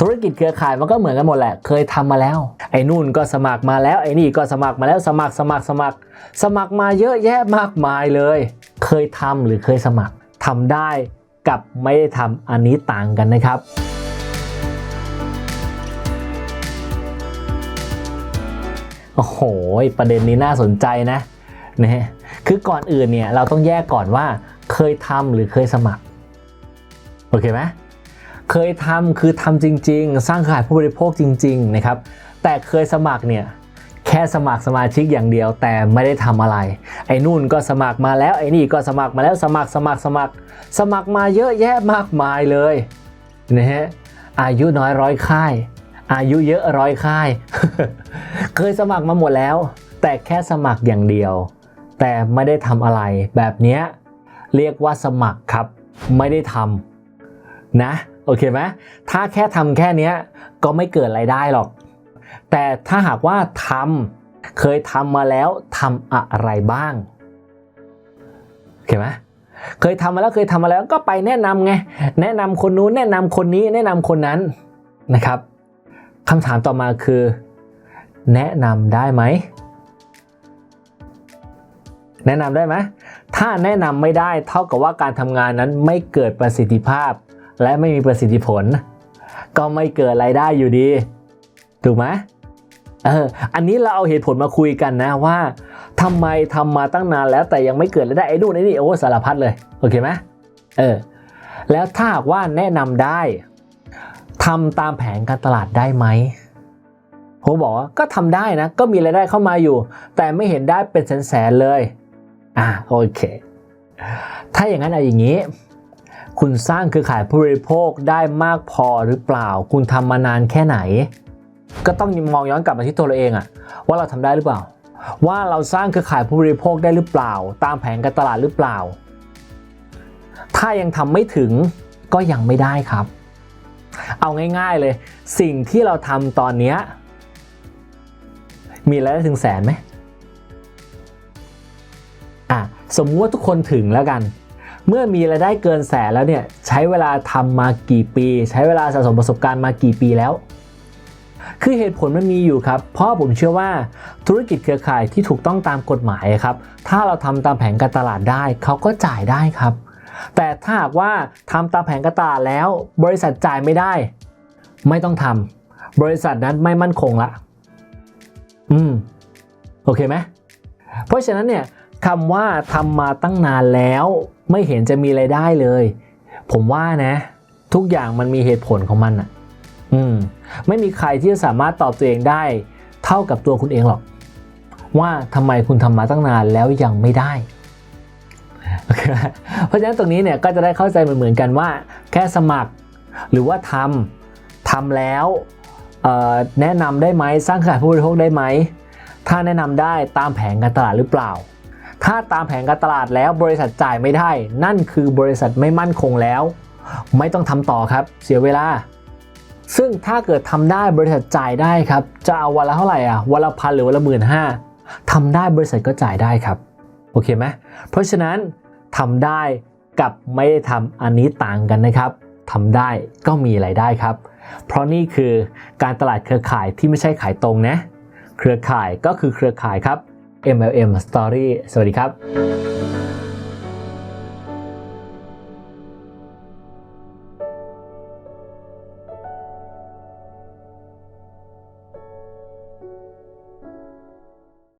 ธุรกิจเครือข่ายมันก็เหมือนกันหมดแหละ เคยทำมาแล้ว ไอ้นู่นก็สมัครมาแล้วไอ้นี่ก็สมัครมาแล้วสมัครสมัครสมัคร สมัครมาเยอะแยะมากมายเลย เคยทำหรือเคยสมัครทำได้กับไม่ได้ทำอันนี้ต่างกันนะครับโอ้โห ประเด็นนี้น่าสนใจนะนะฮะคือก่อนอื่นเนี่ยเราต้องแยกก่อนว่าเคยทำหรือเคยสมัคร โอเคไหม เคยทำคือทำจริง ๆ สร้างขายผู้บริโภคจริง ๆ นะครับ แต่เคยสมัครเนี่ยแค่สมัครสมาชิกอย่างเดียวแต่ไม่ได้ทำอะไร ไอ้นู่นก็สมัครมาแล้วไอ้นี่ก็สมัครมาแล้วสมัครสมัครสมัคร สมัครมาเยอะแยะมากมายเลยนะฮะอายุน้อยร้อยค่าย อายุเยอะร้อยค่าย เคยสมัครมาหมดแล้ว แต่แค่สมัครอย่างเดียว แต่ไม่ได้ทำอะไร แบบเนี้ยเรียกว่าสมัครครับ ไม่ได้ทำนะ โอเคไหมถ้าแค่ทำแค่เนี้ยก็ไม่เกิดรายได้หรอก แต่ถ้าหากว่าทำเคยทำมาแล้วทำอะไรบ้างโอเคไหมเคยทำมาแล้วเคยทำมาแล้วก็ไปแนะนำไงแนะนำคนนู้นแนะนำคนนี้แนะนำคนนั้นนะครับคำถามต่อมาคือ แนะนำได้ไหมแนะนำได้ไหมถ้าแนะนำไม่ได้เท่ากับว่าการทำงานนั้นไม่เกิดประสิทธิภาพ และไม่มีประสิทธิผล ก็ไม่เกิดรายได้อยู่ดี ถูกไหมเอออันนี้เราเอาเหตุผลมาคุยกันนะว่าทำไมทำมาตั้งนานแล้วแต่ยังไม่เกิดรายได้ไอ้นู่นไอ้นี่โอ้สารพัดเลยโอเคไหมเออแล้วถ้าหากว่าแนะนำได้ทำตามแผนการตลาดได้ไหมผมบอกว่าก็ทำได้นะ ก็มีรายได้เข้ามาอยู่ แต่ไม่เห็นได้เป็นแสนๆเลย อ่าโอเค ถ้าอย่างนั้นเอาอย่างนี้ คุณสร้างเครือข่ายผู้บริโภคได้มากพอหรือเปล่า คุณทำมานานแค่ไหน ก็ต้องมองย้อนกลับมาที่ตัวเราเองอะว่าเราทำได้หรือเปล่า ว่าเราสร้างเครือข่ายผู้บริโภคได้หรือเปล่า ตามแผนการตลาดหรือเปล่า ถ้ายังทำไม่ถึงก็ยังไม่ได้ครับ เอาง่ายๆเลย สิ่งที่เราทำตอนเนี้ยมีรายได้ถึงแสนไหมอะสมมุติว่าทุกคนถึงแล้วกัน เมื่อมีรายได้เกินแสนแล้วเนี่ยใช้เวลาทำมากี่ปี ใช้เวลาสะสมประสบการณ์มากี่ปีแล้ว คือเหตุผลมันมีอยู่ครับเพราะผมเชื่อว่าธุรกิจเครือข่ายที่ถูกต้องตามกฎหมายครับ ถ้าเราทำตามแผนการตลาดได้เขาก็จ่ายได้ครับ แต่ถ้าหากว่าทำตามแผนการตลาดแล้ว บริษัทจ่ายไม่ได้ ไม่ต้องทำบริษัทนั้นไม่มั่นคงละ อืมโอเคไหมเพราะฉะนั้นเนี่ย คำว่าทำมาตั้งนานแล้วไม่เห็นจะมีไรายได้เลย ผมว่านะ ทุกอย่างมันมีเหตุผลของมันอะ อืม ไม่มีใครที่จะสามารถตอบตัวเองได้ เท่ากับตัวคุณเองหรอก ว่าทำไมคุณทำมาตั้งนานแล้วยังไม่ได้เคไหมเพราะฉะนั้นตรงนี้เนี่ยก็จะได้เข้าใจเหมือนกันว่า แค่สมัคร หรือว่าทำทำแล้วแนะนำได้ไหมสร้างขายผู้บริโภคได้ไหมถ้าแนะนำได้ตามแผนการตลาดหรือเปล่า ถ้าตามแผนการตลาดแล้วบริษัทจ่ายไม่ได้ นั่นคือบริษัทไม่มั่นคงแล้ว ไม่ต้องทำต่อครับ เสียเวลา ซึ่งถ้าเกิดทำได้บริษัทจ่ายได้ครับ จะเอาวันละเท่าไหร่อะวันละพันหรือวันละหมื่นห้าทำได้บริษัทก็จ่ายได้ครับโอเคไหมเพราะฉะนั้นทำได้กับไม่ได้ทำอันนี้ต่างกันนะครับทำได้ก็มีรายได้ครับ เพราะนี่คือการตลาดเครือข่ายที่ไม่ใช่ขายตรงนะ เครือข่ายก็คือเครือข่ายครับ MLM Story สวัสดีครับ